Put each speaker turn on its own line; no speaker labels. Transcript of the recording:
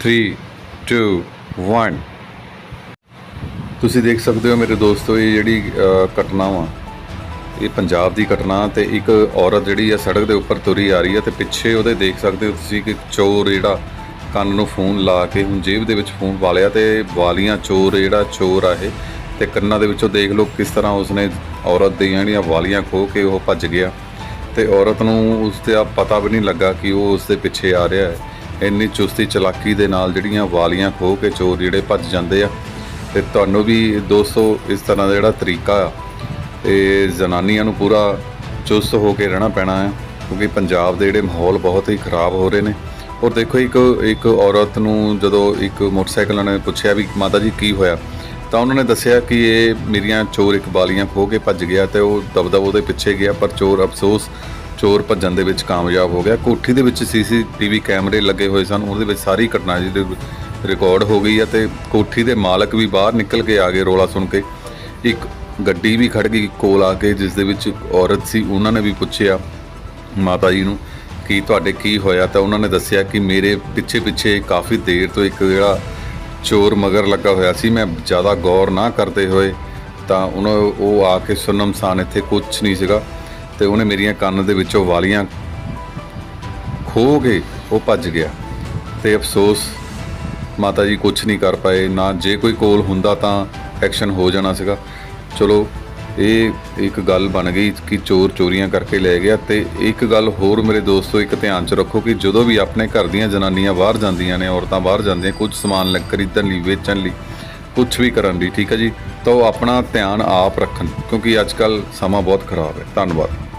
3 2 1 ਤੁਸੀਂ ਦੇਖ ਸਕਦੇ ਹੋ ਮੇਰੇ ਦੋਸਤੋ, ਇਹ ਜਿਹੜੀ ਘਟਨਾ ਵਾ, ਇਹ ਪੰਜਾਬ ਦੀ ਘਟਨਾ ਤੇ ਇੱਕ ਔਰਤ ਜਿਹੜੀ ਆ ਸੜਕ ਦੇ ਉੱਪਰ ਤੁਰੀ ਆ ਰਹੀ ਹੈ ਤੇ ਪਿੱਛੇ ਉਹਦੇ ਦੇਖ ਸਕਦੇ ਹੋ ਤੁਸੀਂ ਕਿ ਚੋਰ ਜਿਹੜਾ ਕੰਨ ਨੂੰ ਫੋਨ ਲਾ ਕੇ ਹੁਣ ਜੇਬ ਦੇ ਵਿੱਚ ਫੋਨ ਪਾ ਲਿਆ ਤੇ ਵਾਲੀਆਂ ਚੋਰ ਜਿਹੜਾ ਚੋਰ ਆ ਇਹ ਤੇ ਕੰਨਾਂ ਦੇ ਵਿੱਚੋਂ ਦੇਖ ਲਓ ਕਿਸ ਤਰ੍ਹਾਂ ਉਸਨੇ ਔਰਤ ਦੀਆਂ ਜਿਹੜੀਆਂ ਵਾਲੀਆਂ ਖੋਹ ਕੇ ਉਹ ਭੱਜ ਗਿਆ ਤੇ ਔਰਤ ਨੂੰ ਉਸ ਦਾ ਪਤਾ ਵੀ ਨਹੀਂ ਲੱਗਾ ਕਿ ਉਹ ਉਸ ਦੇ ਪਿੱਛੇ ਆ ਰਿਹਾ ਹੈ। ਇੰਨੀ ਚੁਸਤੀ ਚਲਾਕੀ ਦੇ ਨਾਲ ਜਿਹੜੀਆਂ ਵਾਲੀਆਂ ਖੋਹ ਕੇ ਚੋਰ ਜਿਹੜੇ ਭੱਜ ਜਾਂਦੇ ਆ, ਤੇ ਤੁਹਾਨੂੰ ਵੀ ਦੋਸਤੋ ਇਸ ਤਰ੍ਹਾਂ ਦਾ ਜਿਹੜਾ ਤਰੀਕਾ ਆ ਇਹ ਜ਼ਨਾਨੀਆਂ ਨੂੰ ਪੂਰਾ ਚੁਸਤ ਹੋ ਕੇ ਰਹਿਣਾ ਪੈਣਾ ਹੈ, ਕਿਉਂਕਿ ਪੰਜਾਬ ਦੇ ਜਿਹੜੇ ਮਾਹੌਲ ਬਹੁਤ ਹੀ ਖਰਾਬ ਹੋ ਰਹੇ ਨੇ। ਔਰ ਦੇਖੋ ਇੱਕ ਇੱਕ ਔਰਤ ਨੂੰ ਜਦੋਂ ਇੱਕ ਮੋਟਰਸਾਈਕਲ ਵਾਲੇ ਨੇ ਪੁੱਛਿਆ ਵੀ ਮਾਤਾ ਜੀ ਕੀ ਹੋਇਆ, ਤਾਂ ਉਹਨਾਂ ਨੇ ਦੱਸਿਆ ਕਿ ਇਹ ਮੇਰੀਆਂ ਚੋਰ ਇੱਕ ਇਕਬਾਲੀਆਂ ਖੋ ਕੇ ਭੱਜ ਗਿਆ ਤੇ ਉਹ ਦਬਦਬ ਉਹਦੇ ਪਿੱਛੇ ਗਿਆ, ਪਰ ਚੋਰ ਅਫਸੋਸ ਚੋਰ ਭੱਜਣ ਦੇ ਵਿੱਚ ਕਾਮਯਾਬ ਹੋ ਗਿਆ। ਕੋਠੀ ਦੇ ਵਿੱਚ ਸੀਸੀਟੀਵੀ ਕੈਮਰੇ ਲੱਗੇ ਹੋਏ ਸਨ। ਉਹਦੇ ਵਿੱਚ ਸਾਰੀ ਘਟਨਾ ਜਿਹੜੀ ਰਿਕਾਰਡ ਹੋ ਗਈ ਹੈ ਤੇ ਕੋਠੀ ਦੇ ਮਾਲਕ ਵੀ ਬਾਹਰ ਨਿਕਲ ਕੇ ਆ ਗਏ ਰੋਲਾ ਸੁਣ ਕੇ। ਇੱਕ ਗੱਡੀ ਵੀ ਖੜ ਗਈ ਕੋਲ ਆ ਕੇ, ਜਿਸ ਦੇ ਵਿੱਚ ਔਰਤ ਸੀ। ਉਹਨਾਂ ਨੇ ਵੀ ਪੁੱਛਿਆ ਮਾਤਾ ਜੀ ਨੂੰ ਕਿ ਤੁਹਾਡੇ ਕੀ ਹੋਇਆ? ਤਾਂ ਉਹਨਾਂ ਨੇ ਦੱਸਿਆ ਕਿ ਮੇਰੇ ਪਿੱਛੇ ਪਿੱਛੇ ਕਾਫੀ ਦੇਰ ਤੋਂ ਇੱਕ ਜਿਹੜਾ ਚੋਰ ਮਗਰ ਲੱਗਾ ਹੋਇਆ ਸੀ। ਮੈਂ ਜ਼ਿਆਦਾ ਗੌਰ ਨਾ ਕਰਦੇ ਹੋਏ ਤਾਂ ਉਹਨਾਂ ਉਹ ਆ ਕੇ ਸੁਨਮਸਾਨ ਇੱਥੇ ਕੁਝ ਨਹੀਂ ਸੀਗਾ। ਤੇ ਉਹਨੇ ਮੇਰੀਆਂ ਕੰਨ ਦੇ ਵਿੱਚੋਂ ਵਾਲੀਆਂ ਖੋ ਕੇ ਉਹ ਭੱਜ ਗਿਆ। ਤੇ ਅਫਸੋਸ, ਮਾਤਾ ਜੀ ਕੁਝ ਨਹੀਂ ਕਰ ਪਾਏ, ਨਾ ਜੇ ਕੋਈ ਕੋਲ ਹੁੰਦਾ ਤਾਂ ਐਕਸ਼ਨ ਹੋ ਜਾਣਾ ਸੀਗਾ। ਚਲੋ, ਇਹ ਇੱਕ ਗੱਲ ਬਣ ਗਈ ਕਿ ਚੋਰ ਚੋਰੀਆਂ ਕਰਕੇ ਲੈ ਗਿਆ ਤੇ ਇੱਕ ਗੱਲ ਹੋਰ ਮੇਰੇ ਦੋਸਤੋ, ਇੱਕ ਧਿਆਨ ਚ ਰੱਖੋ ਕਿ ਜਦੋਂ ਵੀ ਆਪਣੇ ਘਰ ਦੀਆਂ ਜਨਾਨੀਆਂ ਬਾਹਰ ਜਾਂਦੀਆਂ ਨੇ, ਔਰਤਾਂ ਬਾਹਰ ਜਾਂਦੀਆਂ, ਕੁਝ ਸਮਾਨ ਲੈ ਖਰੀਦਣ ਲਈ, ਵੇਚਣ ਲਈ ਕੁਝ ਵੀ ਕਰਨ ਲਈ, ਠੀਕ ਹੈ ਜੀ? ਤਾਂ ਉਹ ਆਪਣਾ ਧਿਆਨ ਆਪ ਰੱਖਣ, ਕਿਉਂਕਿ ਅੱਜ ਕੱਲ ਸਮਾਂ ਬਹੁਤ ਖਰਾਬ ਹੈ। ਧੰਨਵਾਦ।